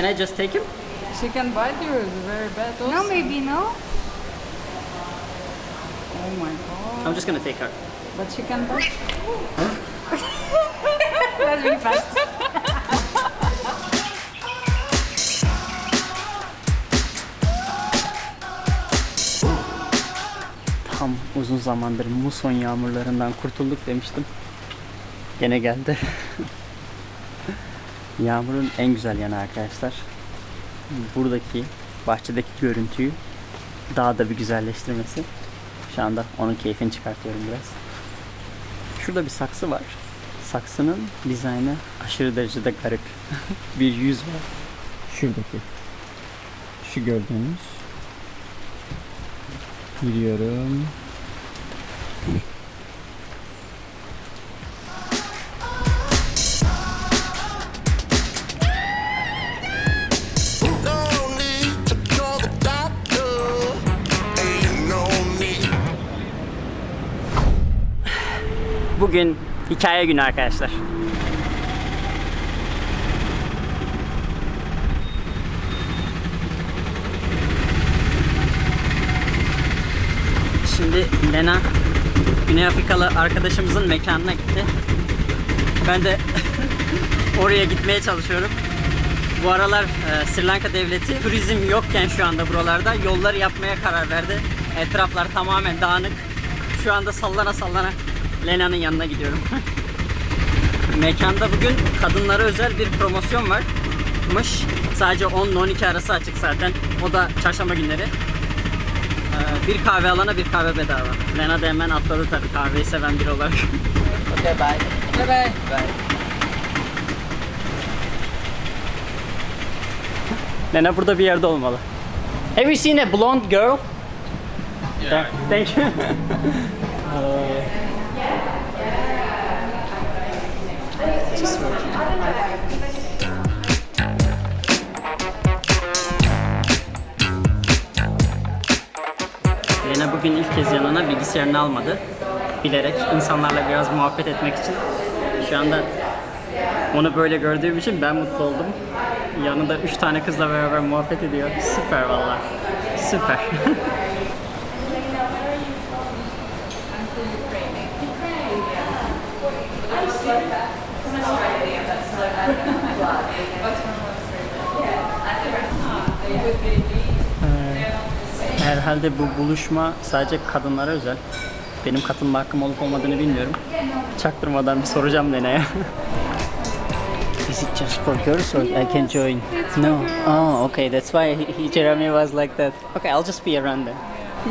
Can I just take him? She can bite you. It's very bad. Also. No, maybe no. Oh my god. I'm just gonna take her. But she can bite. That's really fast. Tam uzun zamandır muson yağmurlarından kurtulduk demiştim. Gene geldi. Yağmurun en güzel yanı arkadaşlar. Buradaki bahçedeki görüntüyü daha da bir güzelleştirmesi. Şu anda onun keyfini çıkartıyorum biraz. Şurada bir saksı var. Saksının dizaynı aşırı derecede garip. bir yüz var. Şuradaki. Şu gördüğünüz. Yürüyorum. Bugün hikaye günü arkadaşlar. Şimdi Lena Güney Afrikalı arkadaşımızın mekanına gitti. Ben de oraya gitmeye çalışıyorum. Bu aralar e, Sri Lanka devleti turizm yokken şu anda buralarda yolları yapmaya karar verdi. Etraflar tamamen dağınık. Şu anda sallana sallana Lena'nın yanına gidiyorum. Mekanda bugün kadınlara özel bir promosyon varmış. Sadece 10 ile 12 arası açık zaten. O da çarşamba günleri. Ee, bir kahve alana bir kahve bedava. Lena da hemen atladı tabii kahveyi seven biri olarak. okay bye. Bye bye. Lena burada bir yerde olmalı. Have you seen a blonde girl? Yeah. Thank you. Lena bugün ilk kez yanına bilgisayarını almadı. Bilerek insanlarla biraz muhabbet etmek için. Şu anda onu böyle gördüğüm için ben mutlu oldum. Yanında üç tane kızla beraber muhabbet ediyor. Süper valla. Süper. Herhalde bu buluşma sadece kadınlara özel. Benim katılma hakkım olup olmadığını bilmiyorum. Çaktırmadan bir soracağım Lena'ya. Is it just for girls or I can join? No. Oh, okay. That's why he, he, Jeremy was like that. Okay, I'll just be around then.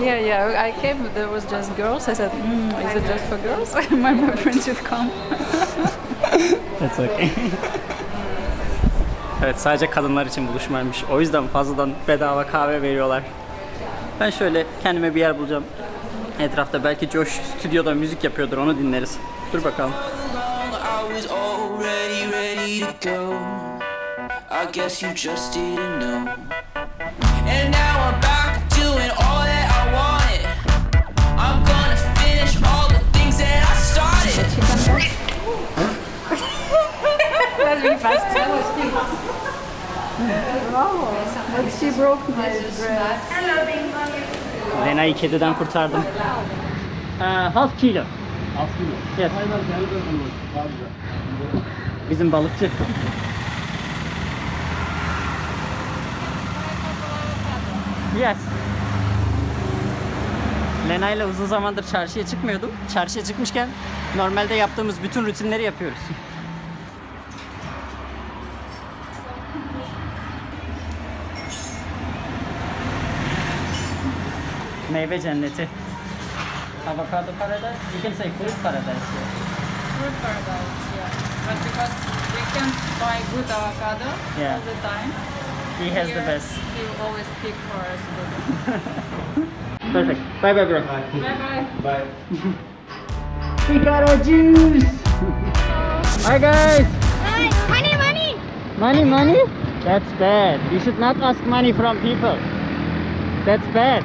Yeah, yeah. I came. There was just girls. I said, mm, "Is it just for girls?" my my friends should come. That's okay. evet, sadece kadınlar için buluşmaymış. O yüzden fazladan bedava kahve veriyorlar. Ben şöyle kendime bir yer bulacağım. Etrafta belki Josh stüdyoda müzik yapıyordur, onu dinleriz. Dur bakalım. I guess you just didn't know. And now I'm back doing all that I wanted. I'm gonna finish all the things that I started. That's really fast. But she broke my dress. Lena'yı kediden kurtardım. Uh, half kilo. Half kilo? Yes. Bizim balıkçı. Yes. Lena ile uzun zamandır çarşıya çıkmıyordum. Çarşıya çıkmışken normalde yaptığımız bütün rutinleri yapıyoruz. Meyve cenneti. Avocado paradise. You can say fruit paradise. here. Fruit paradise. Yeah. But because we can't buy good avocado Yeah. all the time. He has the best. He will always pick for us good. Perfect. Bye bye bro. bye bye. We got our juice. Hi guys. Hi! Money, money. Money, money? That's bad. You should not ask money from people. That's bad.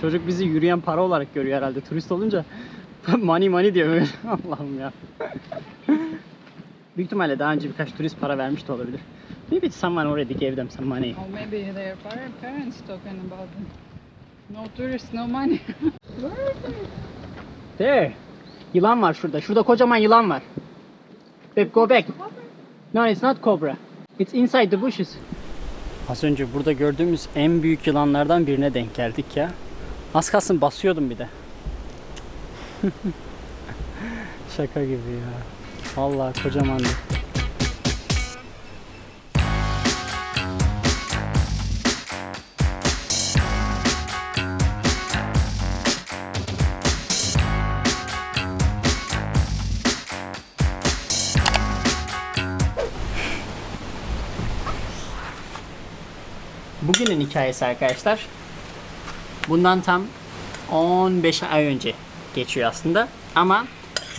Çocuk bizi yürüyen para olarak görüyor herhalde turist olunca. money money diyor böyle. Allah'ım ya. Büyük ihtimalle daha önce birkaç turist para vermiş de olabilir. Maybe someone already gave them some money. Or maybe their par- parents talking about them. No tourists, no money. There. Yılan var şurada. Şurada kocaman yılan var. Babe go back. No it's not cobra. It's inside the bushes. Az önce burada gördüğümüz en büyük yılanlardan birine denk geldik ya. Az kalsın basıyordum bir de. Şaka gibi ya. Vallahi kocamandı. Bugünün hikayesi arkadaşlar. Bundan tam 15 ay önce geçiyor aslında. Ama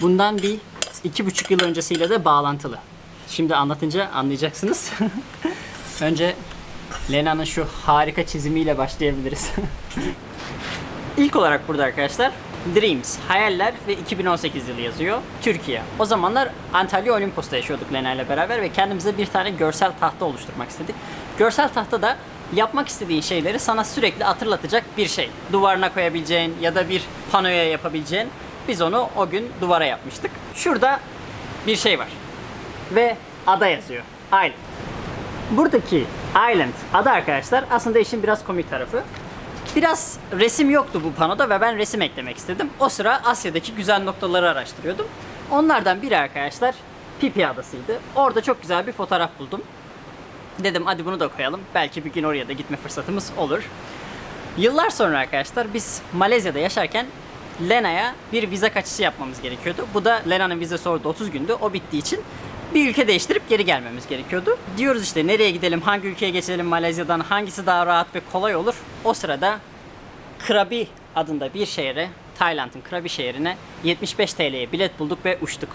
bundan bir iki buçuk yıl öncesiyle de bağlantılı. Şimdi anlatınca anlayacaksınız. önce Lena'nın şu harika çizimiyle başlayabiliriz. İlk olarak burada arkadaşlar Dreams, Hayaller ve 2018 yılı yazıyor. Türkiye. O zamanlar Antalya Olimpos'ta yaşıyorduk Lena ile beraber ve kendimize bir tane görsel tahta oluşturmak istedik. Görsel tahta da yapmak istediğin şeyleri sana sürekli hatırlatacak bir şey. Duvarına koyabileceğin ya da bir panoya yapabileceğin. Biz onu o gün duvara yapmıştık. Şurada bir şey var. Ve ada yazıyor. Island. Buradaki Island adı arkadaşlar aslında işin biraz komik tarafı. Biraz resim yoktu bu panoda ve ben resim eklemek istedim. O sıra Asya'daki güzel noktaları araştırıyordum. Onlardan biri arkadaşlar Pipi Adası'ydı. Orada çok güzel bir fotoğraf buldum. Dedim hadi bunu da koyalım. Belki bir gün oraya da gitme fırsatımız olur. Yıllar sonra arkadaşlar biz Malezya'da yaşarken Lena'ya bir vize kaçışı yapmamız gerekiyordu. Bu da Lena'nın vizesi orada 30 gündü. O bittiği için bir ülke değiştirip geri gelmemiz gerekiyordu. Diyoruz işte nereye gidelim, hangi ülkeye geçelim Malezya'dan, hangisi daha rahat ve kolay olur. O sırada Krabi adında bir şehre, Tayland'ın Krabi şehrine 75 TL'ye bilet bulduk ve uçtuk.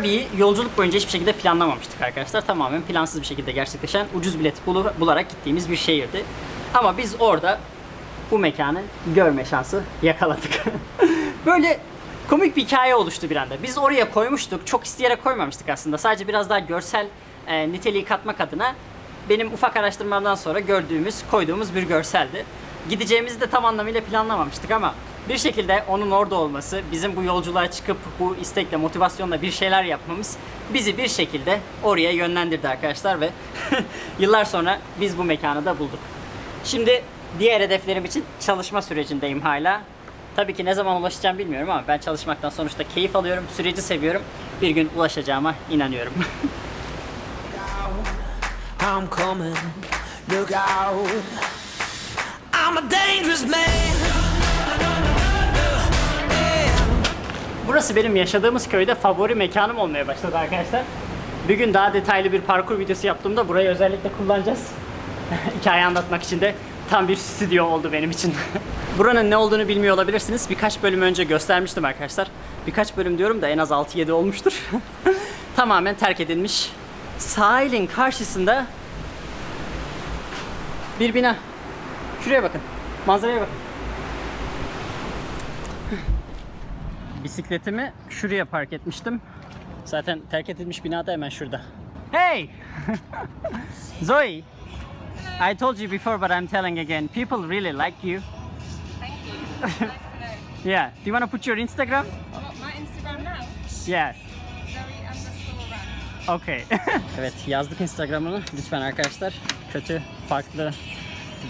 Biz Krabi'yi yolculuk boyunca hiçbir şekilde planlamamıştık arkadaşlar. Tamamen plansız bir şekilde gerçekleşen ucuz bilet bularak gittiğimiz bir şehirdi. Ama biz orada bu mekanı görme şansı yakaladık. Böyle komik bir hikaye oluştu bir anda. Biz oraya koymuştuk. Çok isteyerek koymamıştık aslında. Sadece biraz daha görsel e, niteliği katmak adına benim ufak araştırmamdan sonra gördüğümüz, koyduğumuz bir görseldi. Gideceğimizi de tam anlamıyla planlamamıştık ama bir şekilde onun orada olması, bizim bu yolculuğa çıkıp bu istekle, motivasyonla bir şeyler yapmamız bizi bir şekilde oraya yönlendirdi arkadaşlar ve yıllar sonra biz bu mekanı da bulduk. Şimdi diğer hedeflerim için çalışma sürecindeyim hala. Tabii ki ne zaman ulaşacağım bilmiyorum ama ben çalışmaktan sonuçta keyif alıyorum, süreci seviyorum. Bir gün ulaşacağıma inanıyorum. I'm coming, look out. I'm a dangerous man. Burası benim yaşadığımız köyde favori mekanım olmaya başladı arkadaşlar. Bir gün daha detaylı bir parkur videosu yaptığımda burayı özellikle kullanacağız. Hikaye anlatmak için de tam bir stüdyo oldu benim için. Buranın ne olduğunu bilmiyor olabilirsiniz. Birkaç bölüm önce göstermiştim arkadaşlar. Birkaç bölüm diyorum da en az 6-7 olmuştur. Tamamen terk edilmiş. Sahilin karşısında bir bina. Şuraya bakın. Manzaraya bakın. Bisikletimi şuraya park etmiştim. Zaten terk edilmiş bina da hemen şurada. Hey! Zoe! I told you before but I'm telling again. People really like you. Thank you. Nice to know. Yeah. Do you want to put your Instagram? What, my Instagram now? Yeah. Zoe. Okay. evet yazdık Instagram'ını. Lütfen arkadaşlar kötü, farklı,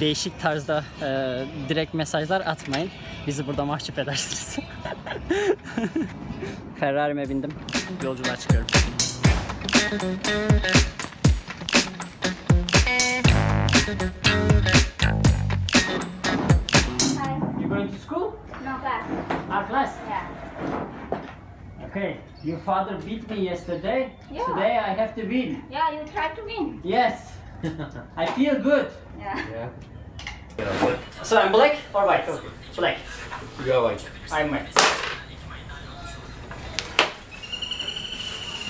değişik tarzda e, direkt mesajlar atmayın. Bizi burada mahcup edersiniz. Ferrari'me bindim. Yolculuğa çıkıyorum. You going to school? No class. Our class? Yeah. Okay. Your father beat me yesterday. Yeah. Today I have to win. Yeah, you try to win. Yes. I feel good. Yeah. So I'm black or white? Okay. Black. You are white. I'm white.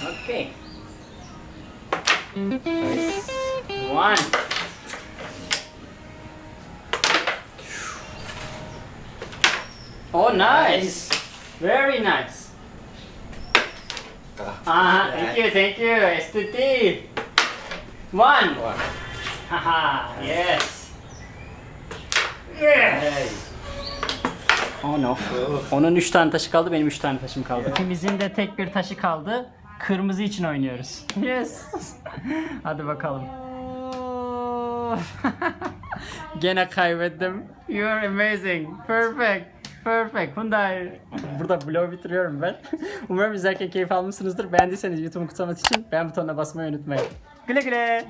Okay. Nice. One. Oh, nice. nice. Very nice. Ah, ah thank you, thank you. STT. One. One. Haha, yes. Oh no. Onun 3 tane taşı kaldı, benim 3 tane taşım kaldı. İkimizin de tek bir taşı kaldı. Kırmızı için oynuyoruz. Yes. Hadi bakalım. Gene kaybettim. You are amazing. Perfect. Perfect. Hyundai. Burada vlog bitiriyorum ben. Umarım izlerken keyif almışsınızdır. Beğendiyseniz YouTube'un kutlaması için beğen butonuna basmayı unutmayın. Güle güle.